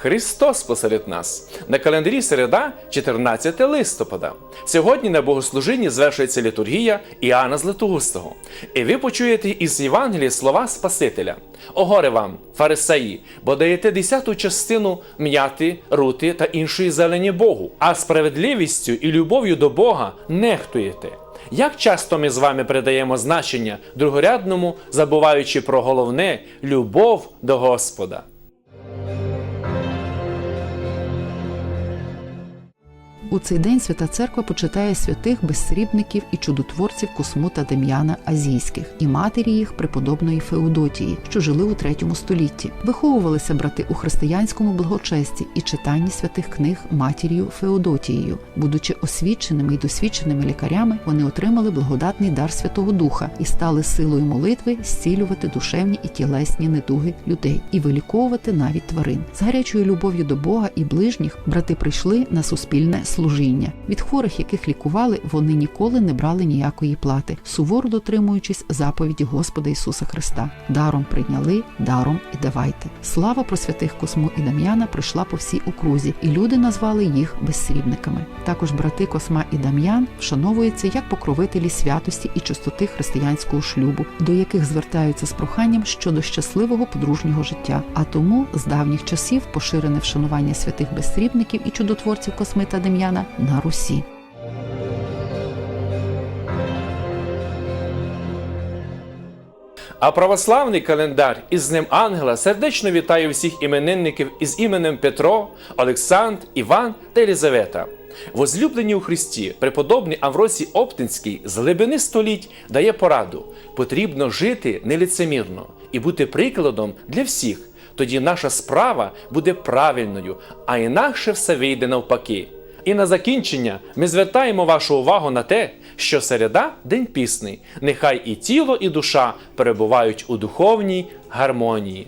Христос посеред нас. На календарі середа, 14 листопада. Сьогодні на богослужінні звершується літургія Іоанна Златоустого. І ви почуєте із Євангелії слова Спасителя. О вам, фарисеї, бо даєте десяту частину м'яти, рути та іншої зелені Богу, а справедливістю і любов'ю до Бога нехтуєте. Як часто ми з вами придаємо значення другорядному, забуваючи про головне любов до Господа? У цей день Свята Церква почитає святих безсрібників і чудотворців Косму та Дем'яна Азійських і матері їх преподобної Феодотії, що жили у третьому столітті. Виховувалися брати у християнському благочесті і читанні святих книг матір'ю Феодотією. Будучи освіченими і досвідченими лікарями, вони отримали благодатний дар Святого Духа і стали силою молитви зцілювати душевні і тілесні недуги людей і виліковувати навіть тварин. З гарячою любов'ю до Бога і ближніх брати прийшли на суспільне служіння. Від хворих, яких лікували, вони ніколи не брали ніякої плати, суворо дотримуючись заповіді Господа Ісуса Христа. Даром прийняли, даром і давайте. Слава про святих Косму і Дам'яна прийшла по всій окрузі, і люди назвали їх безсрібниками. Також брати Косма і Дам'ян вшановуються як покровителі святості і чистоти християнського шлюбу, до яких звертаються з проханням щодо щасливого подружнього життя. А тому з давніх часів поширене вшанування святих безсрібників і чудотворців Косми та Дем'яна на Русі. А православний календар із Днем Ангела сердечно вітає всіх іменинників із іменем Петро, Олександр, Іван та Єлизавета. Возлюблені у Христі, преподобний Авросій Оптинський з глибини століть дає пораду: потрібно жити неліцемірно і бути прикладом для всіх. Тоді наша справа буде правильною, а інакше все вийде навпаки. І на закінчення ми звертаємо вашу увагу на те, що середа день пісний. Нехай і тіло, і душа перебувають у духовній гармонії.